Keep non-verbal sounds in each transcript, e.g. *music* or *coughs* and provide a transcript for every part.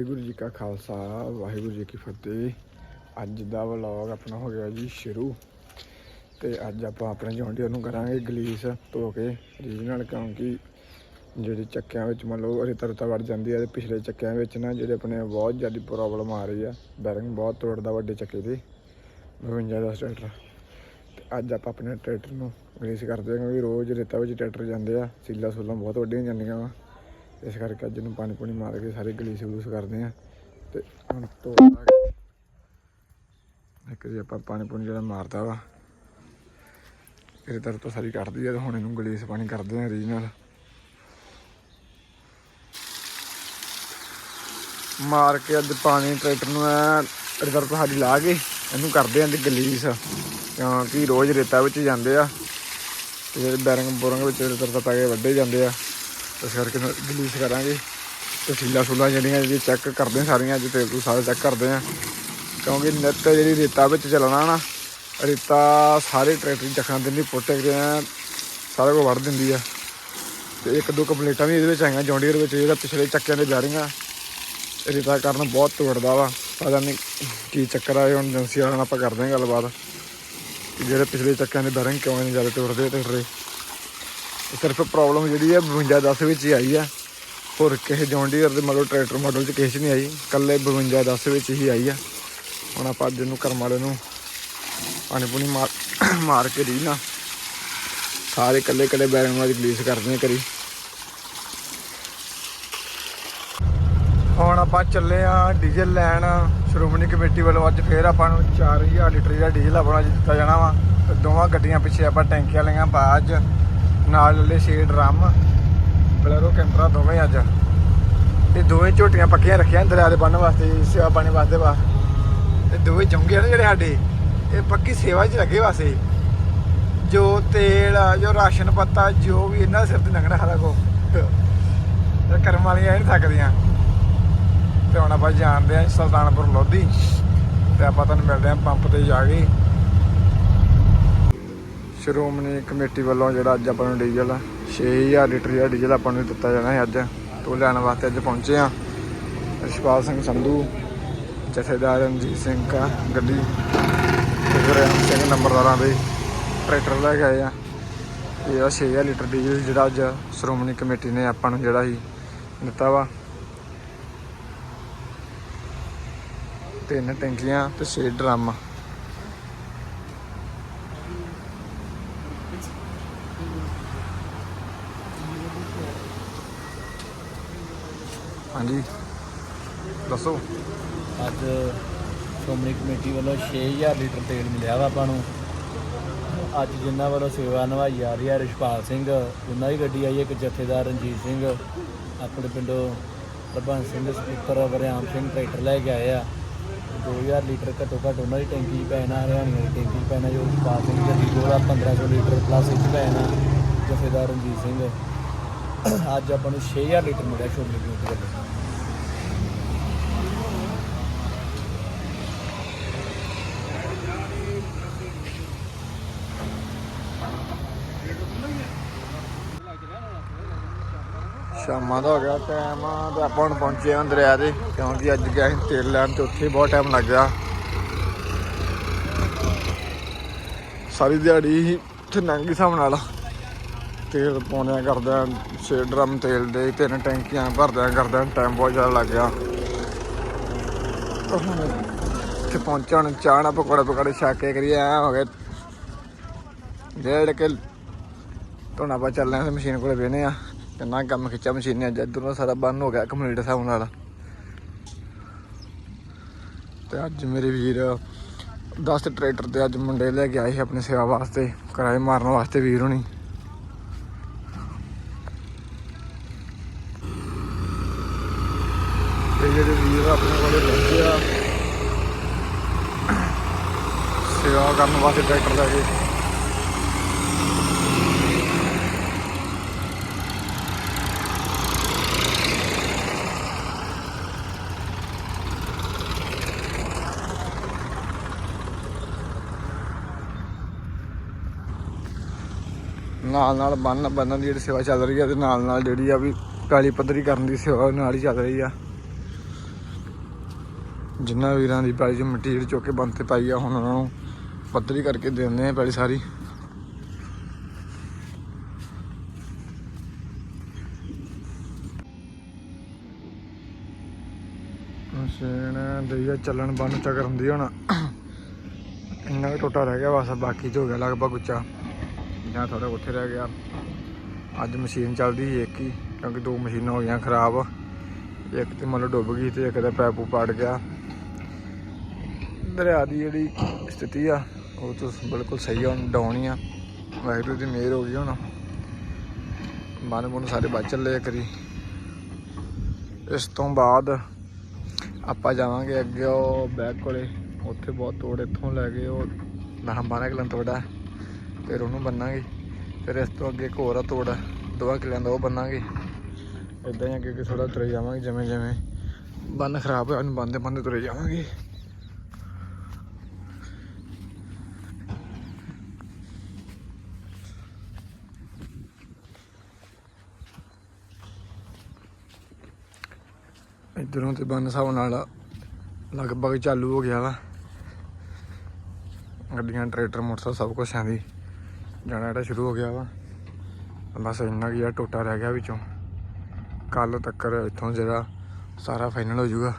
ਵਾਹਿਗੁਰੂ ਜੀ ਕਾ ਖਾਲਸਾ, ਵਾਹਿਗੁਰੂ ਜੀ ਕੀ ਫਤਿਹ। ਅੱਜ ਦਾ ਵਲੌਗ ਆਪਣਾ ਹੋ ਗਿਆ ਜੀ ਸ਼ੁਰੂ। ਤੇ ਅੱਜ ਆਪਾਂ ਆਪਣੇ ਜੌਂਡੀਅਰ ਨੂੰ ਕਰਾਂਗੇ ਗਲੀਸ ਧੋ ਕੇ ਰੀਜਨਲ ਕਿਉਂਕਿ ਜਿਹੜੇ ਚੱਕਿਆਂ ਵਿੱਚ ਮੰਨ ਲਓ ਰੇਤਾ ਰੁਤਾ ਵੜ ਜਾਂਦੀ ਹੈ ਤੇ ਪਿਛਲੇ ਚੱਕਿਆਂ ਵਿੱਚ ਨਾ ਜਿਹੜੇ ਆਪਣੇ ਬਹੁਤ ਜ਼ਿਆਦਾ ਪ੍ਰੋਬਲਮ ਆ ਰਹੀ ਆ, ਬੈਰਿੰਗ ਬਹੁਤ ਤੋੜਦਾ ਵੱਡੇ ਚੱਕੇ ਦੇ 52 ਦਾ ਟਰੈਕਟਰ। ਤੇ ਅੱਜ ਆਪਾਂ ਆਪਣੇ ਟਰੈਕਟਰ ਨੂੰ ਗਲੀਸ ਕਰਦੇ ਹਾਂ ਕਿਉਂਕਿ ਰੋਜ਼ ਰੇਤਾ ਵਿੱਚ ਟਰੈਕਟਰ ਜਾਂਦੇ ਆ, ਸੀਲਾ ਸੂਲਾਂ ਬਹੁਤ ਵੱਡੀਆਂ ਜਾਂਦੀਆਂ ਵਾ। ਇਸ ਕਰਕੇ ਅੱਜ ਨੂੰ ਪਾਣੀ ਪੂਣੀ ਮਾਰ ਕੇ ਸਾਰੇ ਗਲੀਸ ਗਲੂਸ ਕਰਦੇ ਆ ਤੇ ਹੁਣ ਧੋ ਇੱਕ ਜੀ ਆਪਾਂ ਪਾਣੀ ਪੂਣੀ ਜਿਹੜਾ ਮਾਰਦਾ ਵਾ, ਇਹਦੇ ਤਰ ਤੋਂ ਸਾਰੀ ਕੱਢਦੀ ਆ ਤੇ ਹੁਣ ਇਹਨੂੰ ਗਲੀਸ ਪਾਣੀ ਕਰਦੇ ਆ ਰੀਜਨਲ ਮਾਰ ਕੇ ਅੱਜ ਪਾਣੀ ਟਰੈਕਟਰ ਨੂੰ ਐ ਰਿਜ਼ਰਵ ਸਾਡੀ ਲਾ ਕੇ ਇਹਨੂੰ ਕਰਦੇ ਆਂ ਤੇ ਗਲੀਸ। ਕਿਉਂਕਿ ਰੋਜ਼ ਰੇਤਾ ਵਿੱਚ ਜਾਂਦੇ ਆ ਤੇ ਜਿਹੜੇ ਬੈਰਿੰਗ ਬੋਰਿੰਗ ਵਿੱਚ ਰਿਜ਼ਰਵ ਤੋਂ ਪੈ ਕੇ ਵੱਡੇ ਜਾਂਦੇ ਆ। ਇਸ ਕਰਕੇ ਗਲੀਸ ਕਰਾਂਗੇ। ਤੇ ਸੀਲਾ ਸੂਲਾ ਜਿਹੜੀਆਂ ਜਿਹੜੀ ਚੈੱਕ ਕਰਦੇ ਸਾਰੀਆਂ, ਅੱਜ ਤੇ ਕੋਈ ਸਾਰੇ ਚੈੱਕ ਕਰਦੇ ਆ। ਕਿਉਂਕਿ ਨਿੱਤ ਜਿਹੜੀ ਰੇਤਾ ਵਿੱਚ ਚੱਲਣਾ ਨਾ, ਰੇਤਾ ਸਾਰੇ ਟਰੈਕਟਰ ਚੱਕਣ ਦਿੰਦੀ, ਪੁੱਟ ਕੇ ਆ, ਸਾਰਾ ਕੁਝ ਵੜ ਦਿੰਦੀ ਆ। ਤੇ ਇੱਕ ਦੋ ਕੰਪਲੀਟਾਂ ਵੀ ਇਹਦੇ ਵਿੱਚ ਆਈਆਂ ਜੌਂਡੀਅਰ ਵਿੱਚ, ਜਿਹੜਾ ਪਿਛਲੇ ਚੱਕਿਆਂ ਦੇ ਜਾ ਰਹੀਆਂ। ਰੇਤਾ ਕਰਨ ਬਹੁਤ ਤੋੜਦਾ ਵਾ। ਪਤਾ ਨਹੀਂ ਕੀ ਚੱਕਰ ਆ ਹੁਣ ਏਜੰਸੀ ਵਾਲਿਆਂ ਨਾਲ ਆਪਾਂ ਕਰਦੇ ਹਾਂ ਗੱਲਬਾਤ। ਜਿਹੜੇ ਪਿਛਲੇ ਚੱਕਿਆਂ ਦੇ ਬੈਰਿੰਗ ਕਿਉਂ ਨਹੀਂ ਜ਼ਿਆਦਾ ਤੋੜਦੇ ਟਰੈਕਟਰ ਸਿਰਫ ਪ੍ਰੋਬਲਮ ਜਿਹੜੀ ਹੈ 52 10 ਵਿੱਚ ਹੀ ਆਈ ਆ। ਹੋਰ ਕਿਸੇ ਜੌਂਡੀਅਰ ਦੇ ਮਤਲਬ ਟਰੈਕਟਰ ਮਾਡਲ ਚ ਕਿਸੇ ਨਹੀਂ ਆਈ। ਕੱਲੇ 52 10 ਵਿੱਚ ਹੀ ਆਈ ਆ। ਹੁਣ ਆਪਾਂ ਅੱਜ ਨੂੰ ਕਰਮ ਵਾਲੇ ਨੂੰ ਪਾਣੀ ਪੂਣੀ ਮਾਰ *coughs* ਮਾਰ ਕੇ ਦੀ ਨਾ। ਸਾਰੇ ਕੱਲੇ ਕੱਲੇ ਬੈਰਿੰਗ ਵਾਲੀ ਅੱਜ ਰਿਲੀਜ਼ ਕਰਦੇ ਆ ਕਰੀ ਹੁਣ ਆਪਾਂ ਚੱਲੇ ਆ ਡੀਜ਼ਲ ਲੈਣ। ਸ਼੍ਰੋਮਣੀ ਕਮੇਟੀ ਵੱਲੋਂ ਅੱਜ ਫੇਰ ਆਪਾਂ ਨੂੰ 4000 ਲੀਟਰ ਦਾ ਡੀਜ਼ਲ ਆਪਣਾ ਅੱਜ ਦਿੱਤਾ ਜਾਣਾ ਵਾ। ਦੋਵਾਂ ਗੱਡੀਆਂ ਪਿੱਛੇ ਆਪਾਂ ਟੈਂਕੀਆਂ ਲਈਆਂ ਬਾਅਦ 'ਚ। ਨਾਲ ਲੈ ਛੇ ਡਰਮ, ਬਲੈਰੋ ਕੈਂਪਰਾ ਦੋਵੇਂ ਅੱਜ। ਇਹ ਦੋਵੇਂ ਝੋਟੀਆਂ ਪੱਕੀਆਂ ਰੱਖੀਆਂ ਦਰਿਆ ਦੇ ਬੰਨ ਵਾਸਤੇ, ਸੇਵਾ ਪਾਣੀ ਵਾਸਤੇ ਵਾ। ਇਹ ਦੋਵੇਂ ਚੌਂਗੇ ਆ ਜਿਹੜੇ ਸਾਡੇ, ਇਹ ਪੱਕੀ ਸੇਵਾ 'ਚ ਲੱਗੇ ਵਾਸੇ ਜੋ ਤੇਲ ਜੋ ਰਾਸ਼ਨ ਪੱਤਾ, ਜੋ ਵੀ ਇਹਨਾਂ ਦੇ ਸਿਰ ਤੇ ਲੰਘਣਾ ਸਾਰਾ ਕੋ ਕਰਮ ਵਾਲੀਆਂ ਇਹ ਥੱਕਦੀਆਂ। ਤੇ ਹੁਣ ਆਪਾਂ ਜਾਣਦੇ ਆ ਸੁਲਤਾਨਪੁਰ ਲੋਧੀ। ਤੇ ਆਪਾਂ ਤੁਹਾਨੂੰ ਮਿਲਦੇ ਆ ਪੰਪ ਤੇ ਜਾ ਕੇ। ਸ਼੍ਰੋਮਣੀ ਕਮੇਟੀ ਵੱਲੋਂ ਜਿਹੜਾ ਅੱਜ ਆਪਾਂ ਨੂੰ ਡੀਜ਼ਲ 6000 ਲੀਟਰ ਜਿਹੜਾ ਡੀਜ਼ਲ ਆਪਾਂ ਨੂੰ ਦਿੱਤਾ ਜਾਣਾ ਹੈ ਅੱਜ, ਤੋਂ ਲੈਣ ਵਾਸਤੇ ਅੱਜ ਪਹੁੰਚੇ ਆ ਰਿਸ਼ਪਾਲ ਸਿੰਘ ਸੰਧੂ, ਜਥੇਦਾਰ ਰਣਜੀਤ ਸਿੰਘ ਕਾ ਗੱਡੀ ਗੁਰਿਆਮ ਸਿੰਘ ਨੰਬਰਦਾਰਾਂ ਦੇ ਟਰੈਕਟਰ ਲੈ ਕੇ ਆਏ ਆ। ਇਹ 6000 ਲੀਟਰ ਡੀਜ਼ਲ ਜਿਹੜਾ ਅੱਜ ਸ਼੍ਰੋਮਣੀ ਕਮੇਟੀ ਨੇ ਆਪਾਂ ਨੂੰ ਜਿਹੜਾ ਹੀ ਦਿੱਤਾ ਵਾ। ਤਿੰਨ ਟੈਂਕੀਆਂ ਤੇ 6 ਡਰਮ। ਹਾਂਜੀ। ਦੱਸੋ। ਅੱਜ ਸ਼੍ਰੋਮਣੀ ਕਮੇਟੀ ਵੱਲੋਂ 6000 ਲੀਟਰ ਤੇਲ ਮਿਲਿਆ ਵਾ ਆਪਾਂ ਨੂੰ। ਅੱਜ ਜਿਨ੍ਹਾਂ ਵੱਲੋਂ ਸੇਵਾ ਨਿਭਾਈ ਜਾ ਰਹੀ ਹੈ ਰਿਸ਼ਪਾਲ ਸਿੰਘ, ਉਹਨਾਂ ਦੀ ਗੱਡੀ ਆਈ ਹੈ ਇੱਕ ਜਥੇਦਾਰ ਰਣਜੀਤ ਸਿੰਘ, ਆਪਣੇ ਪਿੰਡੋਂ ਪ੍ਰਭਾਨ ਸਿੰਘ ਸਪੀਕਰ ਵਰਿਆਮ ਸਿੰਘ, ਟਰੈਕਟਰ ਲੈ ਕੇ ਆਏ ਆ। 2000 ਲੀਟਰ ਘੱਟੋ ਘੱਟ ਉਹਨਾਂ ਦੀ ਟੈਂਕੀ ਪੈਣਾ ਹਰਿਆਣੇ ਦੀ ਟੈਂਕੀ ਪੈਣਾ ਜੋ ਰਿਸ਼ਪਾਲ ਸਿੰਘ ਗੱਡੀ ਕੋਲ ਆ 1500 ਲੀਟਰ ਪਲੱਸ ਵਿੱਚ ਪੈਣਾ ਜਥੇਦਾਰ ਰਣਜੀਤ ਸਿੰਘ। ਅੱਜ ਆਪਾਂ ਨੂੰ 6000 ਲੀਟਰ ਮਿਲਿਆ ਸ਼੍ਰੋਮਣੀ ਕਮੇਟੀ ਵੱਲੋਂ ਸ਼ਾਮਾਂ ਦਾ ਹੋ ਗਿਆ ਟਾਈਮ ਤੇ ਆਪਾਂ ਹੁਣ ਪਹੁੰਚੇ ਹਾਂ ਦਰਿਆ ਦੇ, ਕਿਉਂਕਿ ਅੱਜ ਗਿਆ ਤੇਲ ਲੈਣ ਤੇ ਉੱਥੇ ਬਹੁਤ ਟਾਈਮ ਲੱਗ ਗਿਆ। ਸਾਰੀ ਦਿਹਾੜੀ ਹੀ ਉੱਥੇ ਲੰਘ ਹਿਸਾਬ ਨਾਲ ਤੇਲ ਪਾਉਣਿਆ ਕਰਦਾ ਛੇ ਡਰਮ ਤੇਲ ਦੇ, ਤਿੰਨ ਟੈਂਕੀਆਂ ਭਰਦਿਆਂ ਕਰਦਿਆਂ ਟਾਈਮ ਬਹੁਤ ਜ਼ਿਆਦਾ ਲੱਗ ਗਿਆ। ਇੱਥੇ ਪਹੁੰਚਣ ਚਾਹ ਨਾਲ ਪਕੌੜੇ ਪਕੌੜੇ ਛਕ ਕੇ ਕਰੀਏ, ਐ ਹੋ ਗਏ। ਡੇਢ ਕੇ ਧੋਣਾ ਪਾ ਚੱਲਦੇ ਆ ਤੇ ਮਸ਼ੀਨ ਕੋਲੇ ਬਹਿਨੇ ਆ ਕਿੰਨਾ ਕੰਮ ਖਿੱਚਿਆ ਮਸ਼ੀਨ ਨੇ ਅੱਜ ਸਾਰਾ ਬੰਨ ਹੋ ਗਿਆ ਕੰਪਲੀਟ ਹਿਸਾਬ ਨਾਲ ਤੇ ਅੱਜ ਮੇਰੇ ਵੀਰ 10 ਟਰੈਕਟਰ ਤੇ ਅੱਜ ਮੁੰਡੇ ਲੈ ਕੇ ਆਏ ਸੀ ਆਪਣੀ ਸੇਵਾ ਵਾਸਤੇ ਕਿਰਾਏ ਮਾਰਨ ਵਾਸਤੇ ਵੀਰ ਹੋਣੀ ਤੇ ਜਿਹੜੇ ਵੀਰ ਆਪਣੇ ਕੋਲੇ ਪਹੁੰਚੇ ਆ ਸੇਵਾ ਕਰਨ ਵਾਸਤੇ ਟਰੈਕਟਰ ਲੈ ਕੇ ਨਾਲ ਨਾਲ ਬੰਨ ਬੰਨਣ ਦੀ ਜਿਹੜੀ ਸੇਵਾ ਚੱਲ ਰਹੀ ਆ ਤੇ ਨਾਲ ਨਾਲ ਜਿਹੜੀ ਆ ਵੀ ਕਾਲੀ ਪੱਧਰੀ ਕਰਨ ਦੀ ਸੇਵਾ ਨਾਲ ਹੀ ਚੱਲ ਰਹੀ ਆ। ਜਿੰਨਾ ਵੀਰਾਂ ਦੀ ਪੈਲੀ 'ਚ ਮਿੱਟੀ ਜਿਹੜੀ ਚੁੱਕ ਕੇ ਬੰਦ ਤੇ ਪਾਈ ਆ, ਹੁਣ ਉਹਨਾਂ ਨੂੰ ਪੱਧਰੀ ਕਰਕੇ ਦਿੰਦੇ ਆ ਪੈਲੀ ਸਾਰੀ। ਮਸ਼ੀਨ ਦਈਆ ਚੱਲਣ ਬੰਨ ਚੱਕਰ ਦੀ ਹੁਣ। ਇੰਨਾ ਕੁ ਟੋਟਾ ਰਹਿ ਗਿਆ ਬਸ, ਬਾਕੀ ਚ ਹੋ ਗਿਆ ਲਗਭਗ ਉੱਚਾ। ਜਾਂ ਥੋੜਾ ਉੱਥੇ ਰਹਿ ਗਿਆ। ਅੱਜ ਮਸ਼ੀਨ ਚੱਲਦੀ ਸੀ ਇੱਕ ਹੀ, ਕਿਉਂਕਿ ਦੋ ਮਸ਼ੀਨਾਂ ਹੋ ਗਈਆਂ ਖਰਾਬ। ਇੱਕ ਤੇ ਮਤਲਬ ਡੁੱਬ ਗਈ ਤੇ ਇੱਕ ਦਾ ਪੈਪ ਪੂਪ ਗਿਆ। ਦਰਿਆ ਦੀ ਜਿਹੜੀ ਸਥਿਤੀ ਆ, ਉਹ ਤਾਂ ਬਿਲਕੁਲ ਸਹੀ ਆ, ਹੁਣ ਡਾਉਣ ਹੀ ਆ। ਵਾਹਿਗੁਰੂ ਦੀ ਮਿਹਰ ਹੋ ਗਈ ਹੁਣ। ਮਨ ਮਨ ਸਾਰੇ ਬਚ ਚੱਲੇ ਆ ਕਰੀ ਇਸ ਤੋਂ ਬਾਅਦ ਆਪਾਂ ਜਾਵਾਂਗੇ ਅੱਗੇ ਉਹ ਬੈਕ ਕੋਲੇ। ਉੱਥੇ ਬਹੁਤ ਤੋੜ ਇੱਥੋਂ ਲੈ ਗਏ ਉਹ। 10 12 ਕਿਲੋ ਤੋੜਾ ਫਿਰ ਉਹਨੂੰ ਬੰਨਾਂਗੇ। ਫਿਰ ਇਸ ਤੋਂ ਅੱਗੇ ਇੱਕ ਹੋਰ ਆ ਤੋੜ ਦੋ ਕਿਲਿਆਂ ਦਾ ਉਹ ਬੰਨਾਂਗੇ। ਇਦਾਂ ਹੀ ਅੱਗੇ ਅੱਗੇ ਥੋੜਾ ਤੁਰੇ ਜਾਵਾਂਗੇ, ਜਿਵੇਂ ਜਿਵੇਂ ਬੰਨ ਖਰਾਬ ਹੋਇਆ, ਉਹਨੂੰ ਬੰਦੇ ਬੰਦੇ ਤੁਰੇ ਜਾਵਾਂਗੇ। ਇਧਰੋਂ ਤੇ ਬੰਨ ਹਿਸਾਬ ਨਾਲ ਲਗਭਗ ਚਾਲੂ ਹੋ ਗਿਆ ਵਾ। ਗੱਡੀਆਂ, ਟਰੈਕਟਰ, ਮੋਟਰਸਾਈਕਲ ਸਭ ਕੁਝ ਆਂਦੀ ਜਾਣਾ ਜਿਹੜਾ ਸ਼ੁਰੂ ਹੋ ਗਿਆ ਵਾ। ਬਸ ਇੰਨਾ ਕੀ ਆ, ਟੋਟਾ ਰਹਿ ਗਿਆ ਵਿੱਚੋਂ। ਕੱਲ ਤੱਕ ਇੱਥੋਂ ਜਿਹੜਾ ਸਾਰਾ ਫਾਈਨਲ ਹੋ ਜਾਊਗਾ।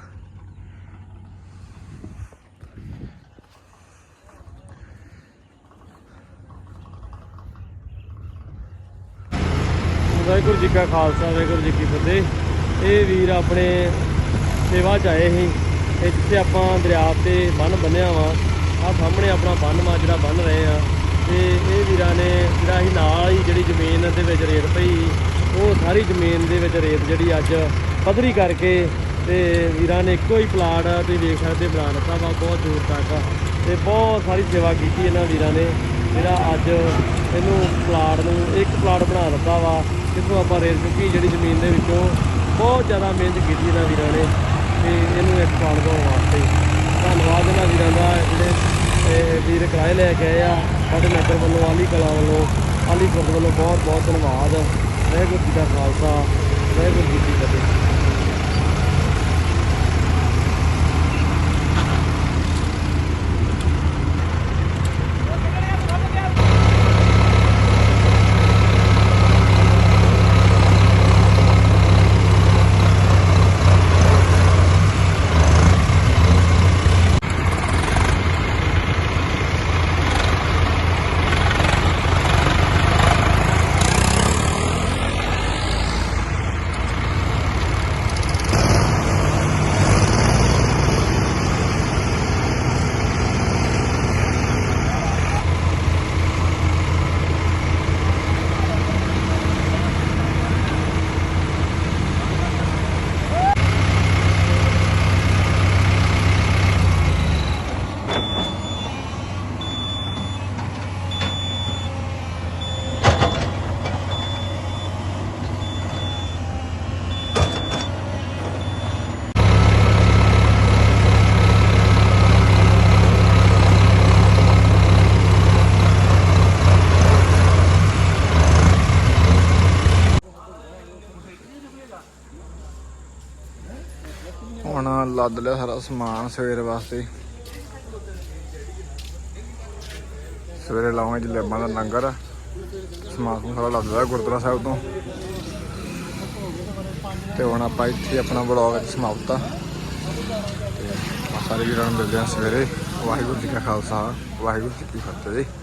ਵਾਹਿਗੁਰੂ ਜੀ ਕਾ ਖਾਲਸਾ, ਵਾਹਿਗੁਰੂ ਜੀ ਕੀ ਫਤਿਹ। ਇਹ ਵੀਰ ਆਪਣੇ ਸੇਵਾ ਚ ਆਏ ਸੀ। ਇੱਥੇ ਆਪਾਂ ਦਰਿਆ ਤੇ ਬੰਨ ਬੰਨਿਆ ਵਾ ਆ ਸਾਹਮਣੇ ਆਪਣਾ ਬੰਨ ਵਾ, ਜਿਹੜਾ ਬੰਨ ਰਹੇ ਆ। ਤੇ ਇਹ ਵੀਰਾਂ ਨੇ ਜਿਹੜਾ ਅਸੀਂ ਨਾਲ ਹੀ ਜਿਹੜੀ ਜ਼ਮੀਨ ਦੇ ਵਿੱਚ ਰੇਤ ਪਈ, ਉਹ ਸਾਰੀ ਜ਼ਮੀਨ ਦੇ ਵਿੱਚ ਰੇਤ ਜਿਹੜੀ ਅੱਜ ਪੱਧਰੀ ਕਰਕੇ ਤੇ ਵੀਰਾਂ ਨੇ ਇੱਕੋ ਹੀ ਪਲਾਟ ਤੁਸੀਂ ਵੇਖ ਸਕਦੇ ਬਣਾ ਦਿੱਤਾ ਵਾ, ਬਹੁਤ ਦੂਰ ਤੱਕ ਤੇ ਬਹੁਤ ਸਾਰੀ ਸੇਵਾ ਕੀਤੀ ਇਹਨਾਂ ਵੀਰਾਂ ਨੇ, ਜਿਹੜਾ ਅੱਜ ਇਹਨੂੰ ਪਲਾਟ ਨੂੰ ਇੱਕ ਪਲਾਟ ਬਣਾ ਦਿੱਤਾ ਵਾ, ਜਿੱਥੋਂ ਆਪਾਂ ਰੇਲ ਚੁੱਕੀ, ਜਿਹੜੀ ਜ਼ਮੀਨ ਦੇ ਵਿੱਚੋਂ ਬਹੁਤ ਜ਼ਿਆਦਾ ਮਿਹਨਤ ਕੀਤੀ ਇਹਨਾਂ ਵੀਰਾਂ ਨੇ, ਤੇ ਇਹਨੂੰ ਇੱਕ ਪਲਾਟ ਬਣਾਉਣ ਵਾਸਤੇ। ਧੰਨਵਾਦ ਇਹਨਾਂ ਵੀਰਾਂ ਦਾ, ਜਿਹੜੇ ਵੀਰ ਕਿਰਾਏ ਲੈ ਕੇ ਆਏ ਆ। ਸਾਡੇ ਨਗਰ ਵੱਲੋਂ ਆਲੀ ਕਲਾ ਵੱਲੋਂ ਆਲੀ ਗੁਰਦ ਵੱਲੋਂ ਬਹੁਤ ਬਹੁਤ ਧੰਨਵਾਦ। ਵਾਹਿਗੁਰੂ ਜੀ ਦਾ ਖਾਲਸਾ, ਵਾਹਿਗੁਰੂ ਜੀ ਕੀ ਫਤਿਹ ਹੁਣ ਲੱਦ ਲਿਆ ਸਾਰਾ ਸਮਾਨ ਸਵੇਰ ਵਾਸਤੇ। ਸਵੇਰੇ ਲਾਵਾਂਗੇ ਜਲੇਬਾਂ ਦਾ ਲੰਗਰ। ਸਮਾਨ ਸਮੂਨ ਸਾਰਾ ਲੱਦ ਲਿਆ ਗੁਰਦੁਆਰਾ ਸਾਹਿਬ ਤੋਂ। ਤੇ ਹੁਣ ਆਪਾਂ ਇੱਥੇ ਆਪਣਾ ਵਲੌਗ ਸਮਾਪਤ ਆ। ਸਾਰੇ ਵੀਰਾਂ ਨੂੰ ਮਿਲਦੇ ਹਾਂ ਸਵੇਰੇ। ਵਾਹਿਗੁਰੂ ਜੀ ਕਾ ਖਾਲਸਾ, ਵਾਹਿਗੁਰੂ ਜੀ ਕੀ ਫਤਿਹ।